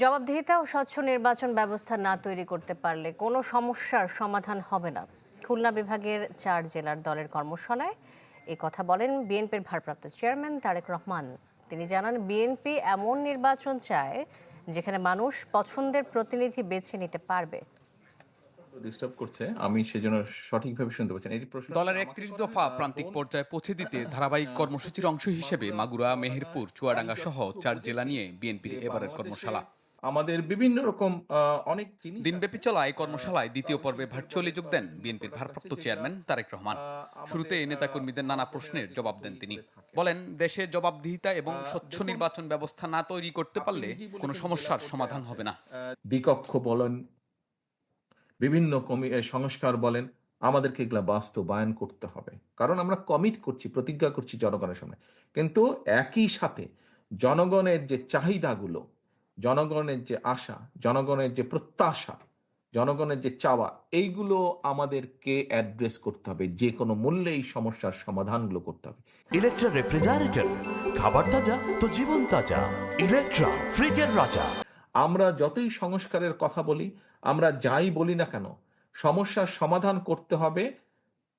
জবাবদিহিতা ও স্বচ্ছ নির্বাচন ব্যবস্থা না তৈরি করতে পারলে কোনো সমস্যার সমাধান হবে না। খুলনা বিভাগের চার জেলার দলের কর্মশালায় এ কথা বলেন বিএনপির ভারপ্রাপ্ত চেয়ারম্যান তারেক রহমান। তিনি জানান বিএনপি এমন নির্বাচন চায় যেখানে মানুষ পছন্দের প্রতিনিধি বেছে নিতে পারবে। ডিস্টার্ব করছে আমি সেজন্য সঠিকভাবে শুনতে পাচ্ছি প্রশ্ন দলের একত্রিশ দফা প্রান্তিক পর্যায়ে পৌঁছে দিতে ধারাবাহিক কর্মসূচির অংশ হিসেবে মাগুরা মেহেরপুর চুয়াডাঙ্গা সহ চার জেলা নিয়ে বিএনপির এবারের কর্মশালা। আমাদের বিভিন্ন রকম অনেক জিনিস দিনব্যাপী চলা এই কর্মশালায় দ্বিতীয় পর্বে ভার্চুয়ালি যোগ দেন বিএনপির ভারপ্রাপ্ত চেয়ারম্যান তারেক রহমান। শুরুতে এই নেতাকর্মীদের নানা প্রশ্নের জবাব দেন তিনি। বলেন দেশে জবাবদিহিতা এবং স্বচ্ছ নির্বাচন ব্যবস্থা না তৈরি করতে পারলে কোনো সমস্যার সমাধান হবে না। বিকক্ষ বলেন বিভিন্ন কমি সংস্কার বলেন আমাদেরকে এগুলা বাস্তবায়ন করতে হবে। কারণ আমরা কমিট করছি প্রতিজ্ঞা করছি জনগণের সামনে। কিন্তু একই সাথে জনগণের যে চাহিদাগুলো জনগণের যে আশা জনগণের যে প্রত্যাশা জনগণের যে চাওয়া এইগুলো আমাদেরকে অ্যাড্রেস করতে হবে। যে কোনো মূল্যে এই সমস্যার সমাধানগুলো করতে হবে। ইলেকট্রা রেফ্রিজারেটর খাবার তাজা তো জীবন তাজা। ইলেকট্রা ফ্রিজের রাজা। আমরা যতই সংস্কারের কথা বলি আমরা যাই বলি না কেন সমস্যার সমাধান করতে হবে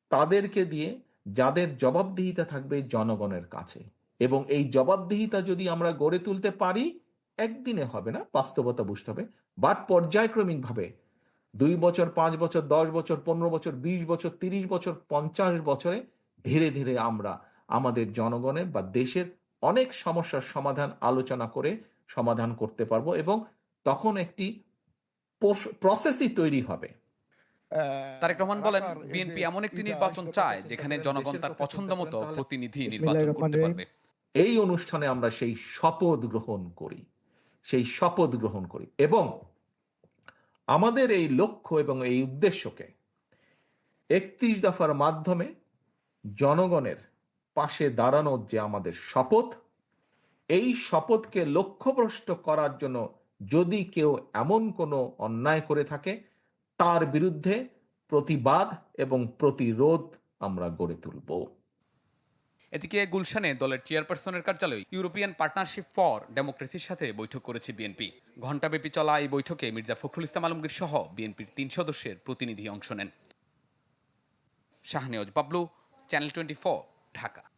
তাদেরকে দিয়ে যাদের জবাবদিহিতা থাকবে জনগণের কাছে। এবং এই জবাবদিহিতা যদি আমরা গড়ে তুলতে পারি একদিনে হবে না বাস্তবতা বুঝতে হবে। বাট পর্যায়ক্রমিক ভাবে দুই বছর পাঁচ বছর দশ বছর পনেরো বছর বিশ বছর তিরিশ বছর পঞ্চাশ বছরে ধীরে ধীরে আমরা আমাদের জনগণের বা দেশের অনেক সমস্যার সমাধান আলোচনা করে সমাধান করতে পারব এবং তখন একটি প্রসেসই তৈরি হবে। তারেক রহমান বলেন বিএনপি এমন একটি নির্বাচন চায় যেখানে জনগণ তার পছন্দ মতো প্রতিনিধি নির্বাচন করতে পারবে। এই অনুষ্ঠানে আমরা সেই শপথ গ্রহণ করি। সেই শপথ গ্রহণ করি। এবং আমাদের এই লক্ষ্য এবং এই উদ্দেশ্যকে একত্রিশ দফার মাধ্যমে জনগণের পাশে দাঁড়ানোর যে আমাদের শপথ, এই শপথকে লক্ষ্যভ্রষ্ট করার জন্য যদি কেউ এমন কোনো অন্যায় করে থাকে, তার বিরুদ্ধে প্রতিবাদ এবং প্রতিরোধ আমরা গড়ে তুলব। এদিকে গুলশানে দলের চেয়ারপারসনের কার্যালয়ে ইউরোপিয়ান পার্টনারশিপ ফর ডেমোক্রেসির সাথে বৈঠক করেছে বিএনপি। ঘণ্টাব্যাপী চলা এই বৈঠকে মির্জা ফখরুল ইসলাম আলমগীর সহ বিএনপির তিন সদস্যের প্রতিনিধি অংশ নেন। Shahnewaz Bablu, channel twenty Dhaka.